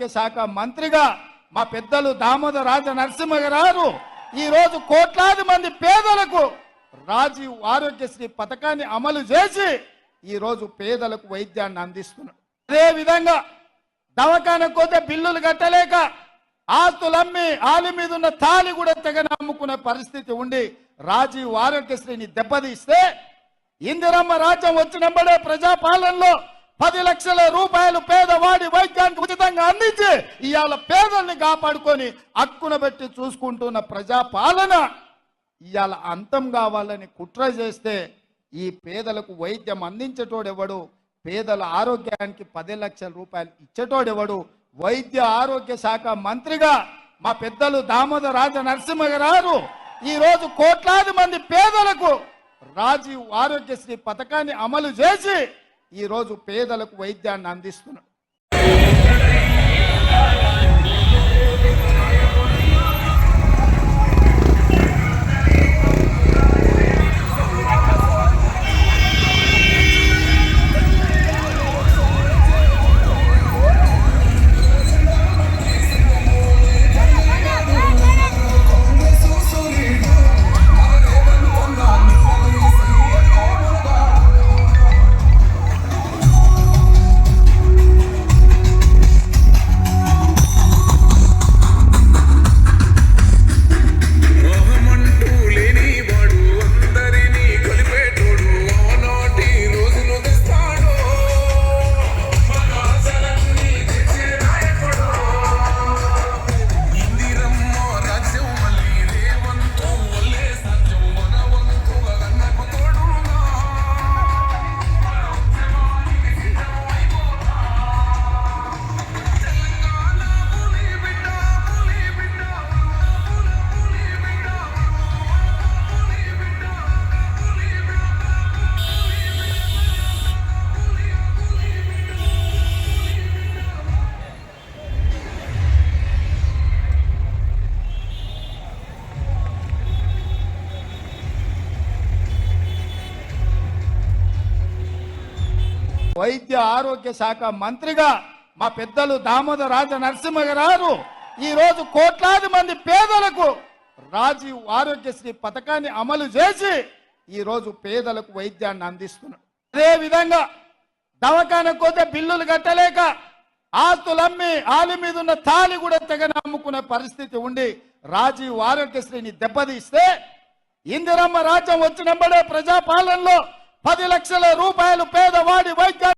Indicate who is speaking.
Speaker 1: ఆరోగ్య శాఖ మంత్రిగా మా పెద్దలు దామోదర రాజ నరసింహ గారు ఈ రోజు కోట్లాది మంది పేదలకు రాజీవ్ ఆరోగ్యశ్రీ పథకాన్ని అమలు చేసి ఈ రోజు పేదలకు వైద్యాన్ని అందిస్తున్నాడు అదే విధంగా దవాఖానకు పోతే బిల్లులు కట్టలేక ఆస్తులమ్మి ఆలి మీద ఉన్న తాలి కూడా తెగ నమ్ముకునే పరిస్థితి ఉండి రాజీవ్ ఆరోగ్యశ్రీని దెబ్బతీస్తే ఇందిరమ్మ రాజ్యం వచ్చినప్పుడే ప్రజాపాలనలో పది లక్షల రూపాయలు పేదవాడి వైద్యానికి ఉచితంగా అందించి ఇవాళ పేదల్ని కాపాడుకొని అక్కున పెట్టి చూసుకుంటున్న ప్రజాపాలన ఇవాళ అంతం కావాలని కుట్ర చేస్తే ఈ పేదలకు వైద్యం అందించేటోడెవడు? పేదల ఆరోగ్యానికి పది లక్షల రూపాయలు ఇచ్చేటోడెవడు? వైద్య ఆరోగ్య శాఖ మంత్రిగా మా పెద్దలు దామోదర రాజ నరసింహ గారు ఈరోజు కోట్లాది మంది పేదలకు రాజీవ్ ఆరోగ్యశ్రీ పథకాన్ని అమలు చేసి ఈరోజు పేదలకు వైద్యాన్ని
Speaker 2: అందిస్తున్నాడు
Speaker 1: వైద్య ఆరోగ్య శాఖ మంత్రిగా మా పెద్దలు దామోదర రాజ నరసింహ గారు ఈ రోజు కోట్లాది మంది పేదలకు రాజీవ్ ఆరోగ్యశ్రీ పథకాన్ని అమలు చేసి ఈ రోజు పేదలకు వైద్యాన్ని అందిస్తున్నాడు అదే విధంగా దవాఖానకు పోతే బిల్లులు కట్టలేక ఆస్తులమ్మి ఆలి మీద ఉన్న తాలి కూడా తెగ నమ్ముకునే పరిస్థితి ఉండి రాజీవ్ ఆరోగ్యశ్రీని దెబ్బతీస్తే ఇందిరమ్మ రాజ్యం వచ్చినప్పుడే ప్రజాపాలనలో పది లక్షల రూపాయలు పేదవాడి వైద్య